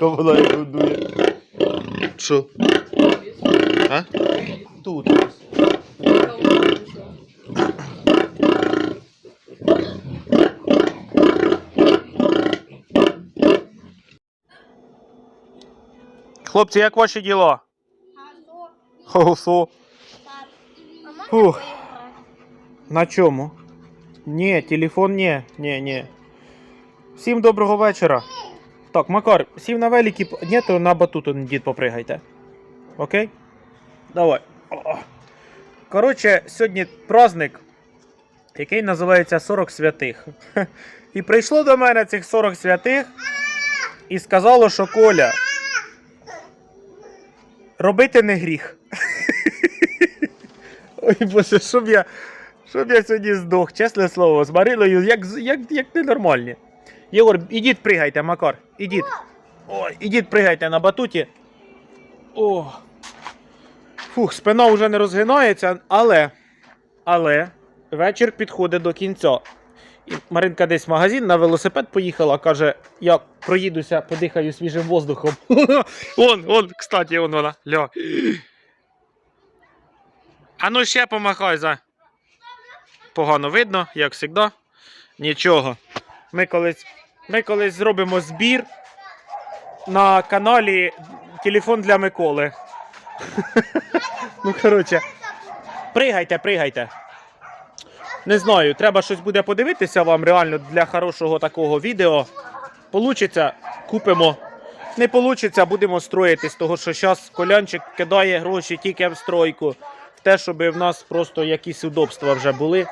Маринка вона як годує. Що? А? Тут. Хлопці, як ваші діла? Хо-хо. Фух. На чому? Ні, телефон ні. Ні, ні. Всім доброго вечора. Так, Макар, сів на великі. Ні, то на батуту дід попригайте. Окей? Давай. Коротше, сьогодні праздник, який називається 40 святих. І прийшло до мене цих 40 святих і сказало, що Коля. Робити не гріх. Ой Боже, щоб я, щоб я сьогодні здох, чесне слово, з Марилою, як, як, як ненормальні. Єгор, ідіть пригайте, Макар, ідіть. Ой, ідіть пригайте на батуті. О. Фух, спина вже не розгинається, але. Але вечір підходить до кінця. І Маринка десь в магазин на велосипед поїхала, каже, я проїдуся, подихаю свіжим воздухом. Вон, вон, кстати, вон вона. Ля. А ну ще помахай за. Погано видно, як завжди. Нічого. Ми колись, ми колись зробимо збір на каналі Телефон для Миколи. ну, коротше. Пригайте, пригайте. Не знаю, треба щось буде подивитися вам реально для хорошого такого відео. Получиться, купимо. Не получиться, будемо строїтись, того що зараз колянчик кидає гроші тільки в стройку. В те, щоб в нас просто якісь удобства вже були.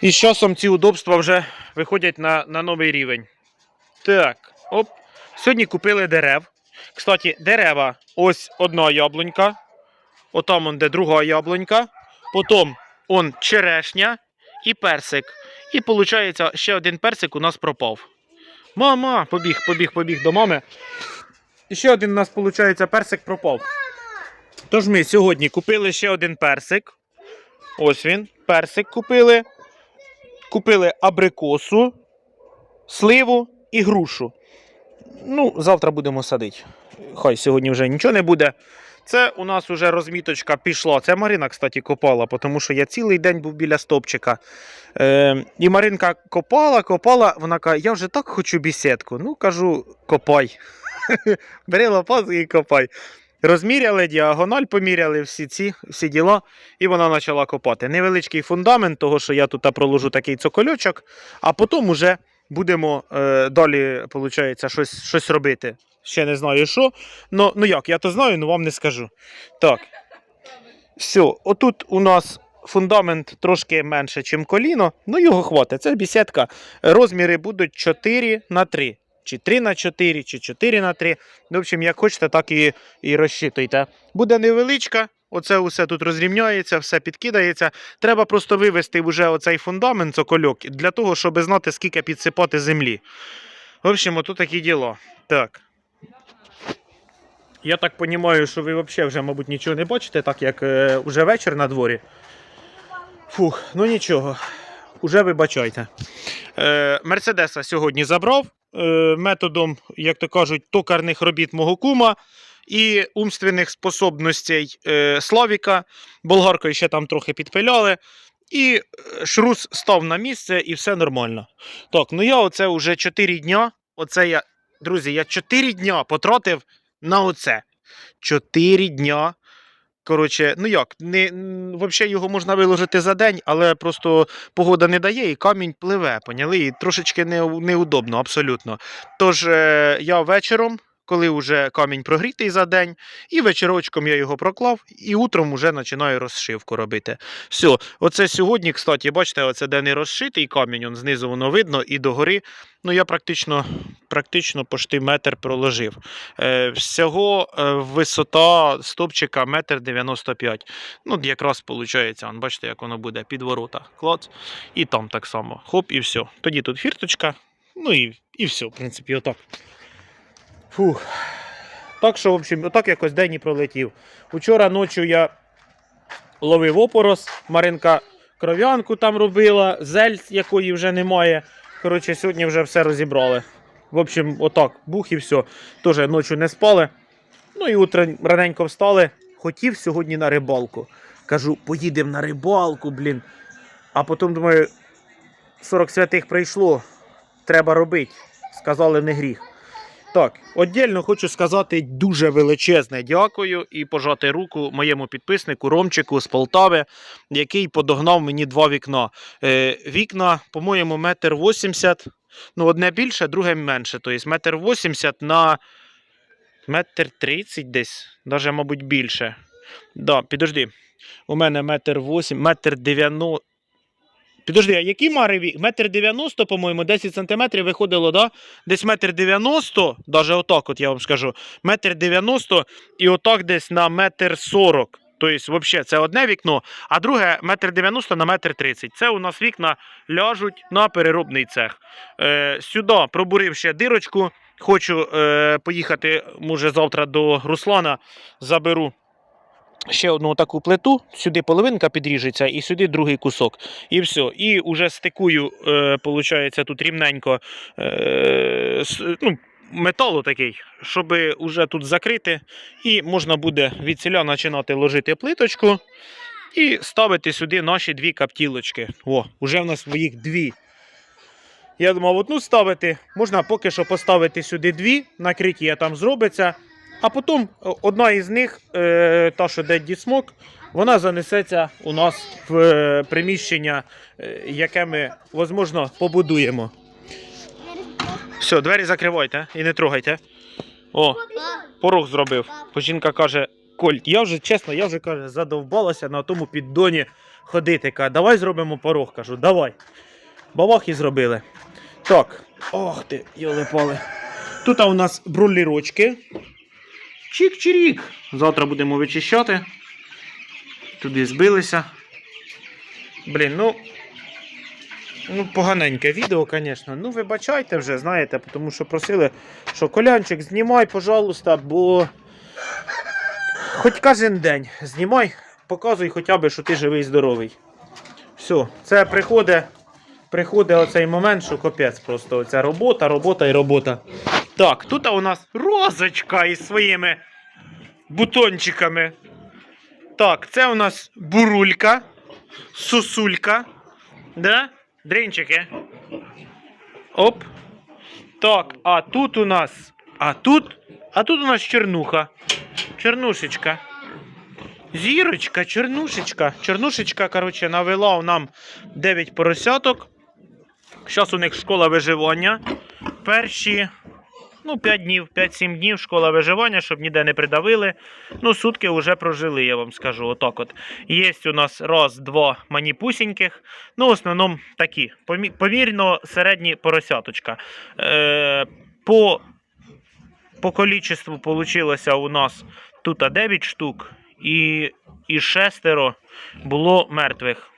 І з часом ці удобства вже виходять на, на новий рівень. Так, оп. Сьогодні купили дерев. Кстати, дерева. Ось одна яблунька. Отам он де друга яблунька. Потім он черешня і персик. І виходить, ще один персик у нас пропав. Мама, побіг, побіг, побіг до мами. І ще один у нас, виходить, персик пропав. Тож ми сьогодні купили ще один персик. Ось він, персик купили. Купили абрикосу, сливу і грушу. Ну, завтра будемо садити. Хай сьогодні вже нічого не буде. Це у нас вже розміточка пішла. Це Марина, кстати, копала, тому що я цілий день був біля стопчика. Е, і Маринка копала, копала. Вона каже, я вже так хочу бісідку. Ну, кажу, копай. Бери лопату і копай. Розміряли, діагональ поміряли, всі ці всі діла, і вона почала копати. Невеличкий фундамент, того, що я тут проложу такий цокольочок, а потім уже будемо е, далі, виходить, щось, щось робити. Ще не знаю що. Ну, ну як, я то знаю, але вам не скажу. Так. Все, отут у нас фундамент трошки менше, ніж коліно. Ну, його хватить. Це бісідка. Розміри будуть 4 на 3. Чи 3 на 4, чи 4 на 3. В общем, як хочете, так і, і розчитуйте. Буде невеличка. Оце усе тут розрівняється, все підкидається. Треба просто вивести вже оцей фундамент, цокольок, для того, щоб знати, скільки підсипати землі. В общем, ото такі діла. Так. Я так розумію, що ви взагалі вже, мабуть, нічого не бачите, так як е, вже вечір на дворі. Фух, ну нічого. Уже вибачайте. Е, Мерседеса сьогодні забрав методом, як то кажуть, токарних робіт мого кума і умственних способностей е, Славіка. Болгаркою ще там трохи підпиляли. І е, шрус став на місце, і все нормально. Так, ну я оце вже 4 дня. Оце я, друзі, я 4 дня потратив на оце. 4 дня. Коротше, ну як, не, взагалі його можна виложити за день, але просто погода не дає і камінь пливе, поняли? І трошечки не, неудобно, абсолютно. Тож е, я вечором, коли вже камінь прогрітий за день, і вечорочком я його проклав, і утром вже починаю розшивку робити. Все, оце сьогодні, кстати, бачите, оце де не розшитий камінь, он знизу воно видно, і догори. Ну, я практично, практично почти метр проложив. Е, всього е, висота стопчика метр 95. Ну, якраз виходить, бачите, як воно буде під ворота. Клац. І там так само. Хоп, і все. Тоді тут фірточка. Ну і, і все, в принципі, отак. Фух. Так що, в общем, отак якось день і пролетів. Учора ночі я ловив опорос, Маринка кров'янку там робила, зель, якої вже немає. Коротше, сьогодні вже все розібрали. В общем, отак, бух і все. Теж ночі не спали. Ну і утром раненько встали. Хотів сьогодні на рибалку. Кажу, поїдемо на рибалку, блін. А потім думаю, 40 святих прийшло, треба робити. Сказали, не гріх. Так, віддільно хочу сказати дуже величезне дякую і пожати руку моєму підписнику Ромчику з Полтави, який подогнав мені два вікна. Е, вікна, по-моєму, метр вісімдесят. Ну, одне більше, друге менше. Тобто метр вісімдесят на метр тридцять десь, навіть, мабуть, більше. Да, підожди. У мене метр вісім, метр дев'яносто. Підожди, а які мари? Метр дев'яносто, по-моєму, 10 сантиметрів виходило, да? Десь метр дев'яносто, навіть отак, от я вам скажу, метр дев'яносто і отак десь на метр сорок. Тобто, взагалі, це одне вікно, а друге метр дев'яносто на метр тридцять. Це у нас вікна ляжуть на переробний цех. Е, сюди пробурив ще дирочку. Хочу е, поїхати, може, завтра до Руслана заберу ще одну таку плиту, сюди половинка підріжеться, і сюди другий кусок. І все. І вже стикую, е, получається, тут рівненько е, с- ну, металу такий, щоб уже тут закрити. І можна буде від ціля починати ложити плиточку і ставити сюди наші дві каптілочки. О, уже в нас їх дві. Я думав, одну ставити. Можна поки що поставити сюди дві, накриття там зробиться. А потім одна із них, е, та, що де дісмок, вона занесеться у нас в е, приміщення, е, яке ми, можливо, побудуємо. Все, двері закривайте і не трогайте. О, порог зробив. Жінка каже: Коль, я вже чесно, я вже каже, задовбалася на тому піддоні ходити. Каже, давай зробимо порог. Кажу, давай. Бабах зробили. Так, ох ти, йоли пали. Тут у нас брулірочки. Чик-чирік. Завтра будемо вичищати. Туди збилися. Блін, ну. Ну, поганеньке відео, звісно. Ну, вибачайте вже, знаєте, тому що просили, що колянчик, знімай, пожалуйста, бо хоч кожен день знімай, показуй хоча б, що ти живий і здоровий. Все, це приходить, приходить оцей момент, що капець просто. Оця робота, робота і робота. Так, тут у нас розочка із своїми бутончиками. Так, це у нас бурулька, сусулька. Да? Дринчики. Оп. Так, а тут у нас. А тут. А тут у нас чернуха. Чернушечка. Зірочка, чернушечка. Чернушечка, коротше, навела нам 9 поросяток. Зараз у них школа виживання. Перші. Ну, 5 днів, 5-7 днів школа виживання, щоб ніде не придавили. Ну, сутки вже прожили, я вам скажу. Отак от. Є у нас раз, два маніпусіньких. Ну, в основному такі. Помірно середні поросяточка. Е, по, по количеству получилося у нас тут 9 штук, і, і шестеро було мертвих.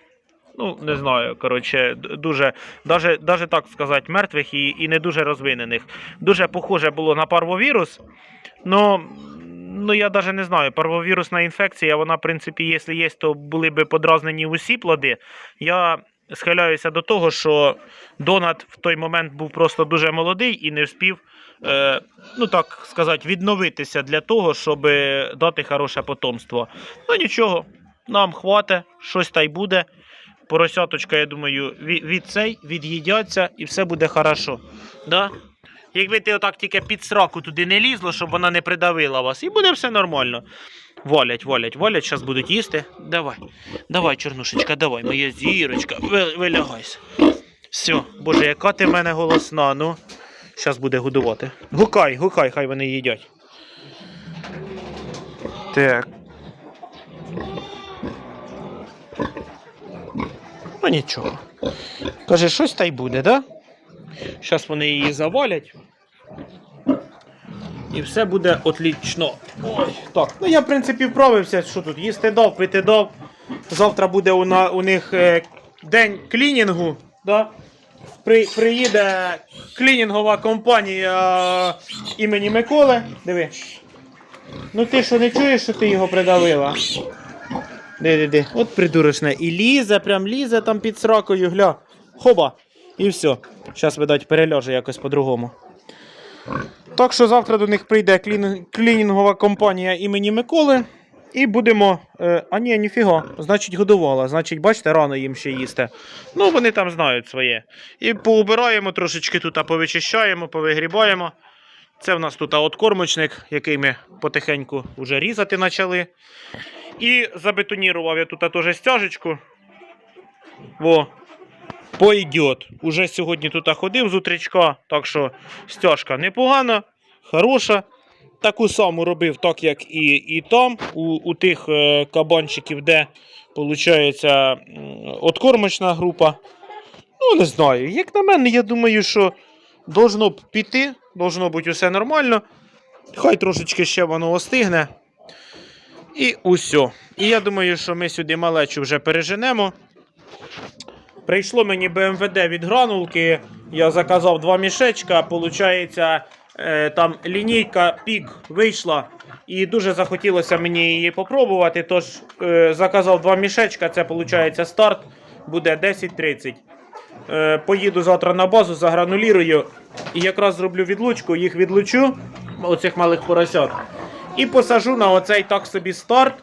Ну, не знаю, коротше, дуже, даже, даже так сказати, мертвих і, і не дуже розвинених. Дуже похоже було на парвовірус. Ну, ну я навіть не знаю, парвовірусна інфекція, вона, в принципі, якщо є, то були би подразнені усі плоди. Я схиляюся до того, що Донат в той момент був просто дуже молодий і не вспів, е, ну так сказати, відновитися для того, щоб дати хороше потомство. Ну нічого, нам хватить, щось та й буде. Поросяточка, я думаю, від, цей від'їдяться і все буде хорошо. Да? Якби ти отак тільки під сраку туди не лізло, щоб вона не придавила вас, і буде все нормально. Валять, валять, валять, зараз будуть їсти. Давай, давай, чорнушечка, давай, моя зірочка, вилягайся. Все, боже, яка ти в мене голосна, ну. Зараз буде годувати. Гукай, гукай, хай вони їдять. Так. Ну нічого. Каже, щось та й буде, да? Зараз вони її завалять. І все буде отлічно. Ой, так. Ну я, в принципі, вправився, що тут їсти дав, пити дав. Завтра буде у, на, у них е, день клінінгу. Да? При, приїде клінінгова компанія е, імені Миколи. Диви. Ну ти що не чуєш, що ти його придавила? Де, де, де. От придурочне. І лізе, прям лізе там під сракою, гля. Хоба. І все. Зараз, видать, переляже якось по-другому. Так що завтра до них прийде клін... клінінгова компанія імені Миколи. І будемо. Е, а ні, ніфіга. Значить, годувала. Значить, бачите, рано їм ще їсти. Ну, вони там знають своє. І поубираємо трошечки тут, а повичищаємо, повигрібаємо. Це в нас тут откормочник, який ми потихеньку вже різати почали. І забетонірував я тут теж стяжечку. Во. Пойдет. Уже сьогодні тут ходив з утречка, так що стяжка непогана, хороша. Таку саму робив, так як і, і там, у, у тих е, кабанчиків, де виходить откормочна група. Ну, не знаю. Як на мене, я думаю, що должно б піти, должно бути все нормально. Хай трошечки ще воно остигне. І усе. І я думаю, що ми сюди малечу вже переженемо. Прийшло мені БМВД від гранулки. Я заказав два мішечка. Получається, е, там лінійка пік вийшла. І дуже захотілося мені її попробувати. Тож е, заказав два мішечка. Це виходить старт. Буде 10.30. Е, поїду завтра на базу, загранулірую. І якраз зроблю відлучку, їх відлучу, оцих малих поросят. І посажу на оцей так собі старт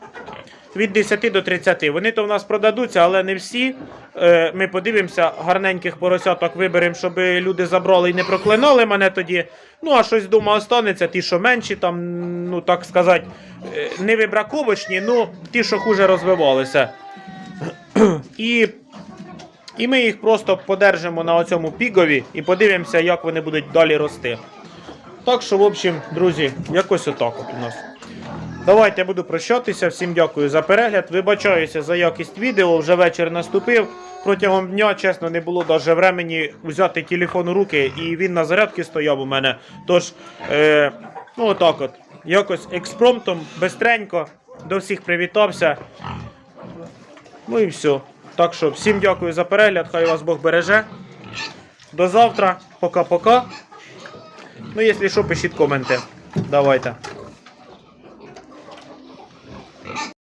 від 10 до 30. Вони то в нас продадуться, але не всі. Е, Ми подивимося, гарненьких поросяток виберемо, щоб люди забрали і не проклинали мене тоді. Ну, а щось дома останеться, ті, що менші, там, ну так сказати, е, не вибраковочні, ну ті, що хуже розвивалися. І, і ми їх просто подержимо на оцьому пігові і подивимося, як вони будуть далі рости. Так що, в общем, друзі, якось отак от у нас. Давайте я буду прощатися. Всім дякую за перегляд. Вибачаюся за якість відео. Вже вечір наступив. Протягом дня, чесно, не було навіть времени взяти телефон у руки, і він на зарядці стояв у мене. Тож, е, ну отак от. Якось експромтом, бистренько, до всіх привітався. Ну і все. Так що, всім дякую за перегляд. Хай вас Бог береже. До завтра. Пока-пока. Ну, якщо що, пишіть коменти. Давайте.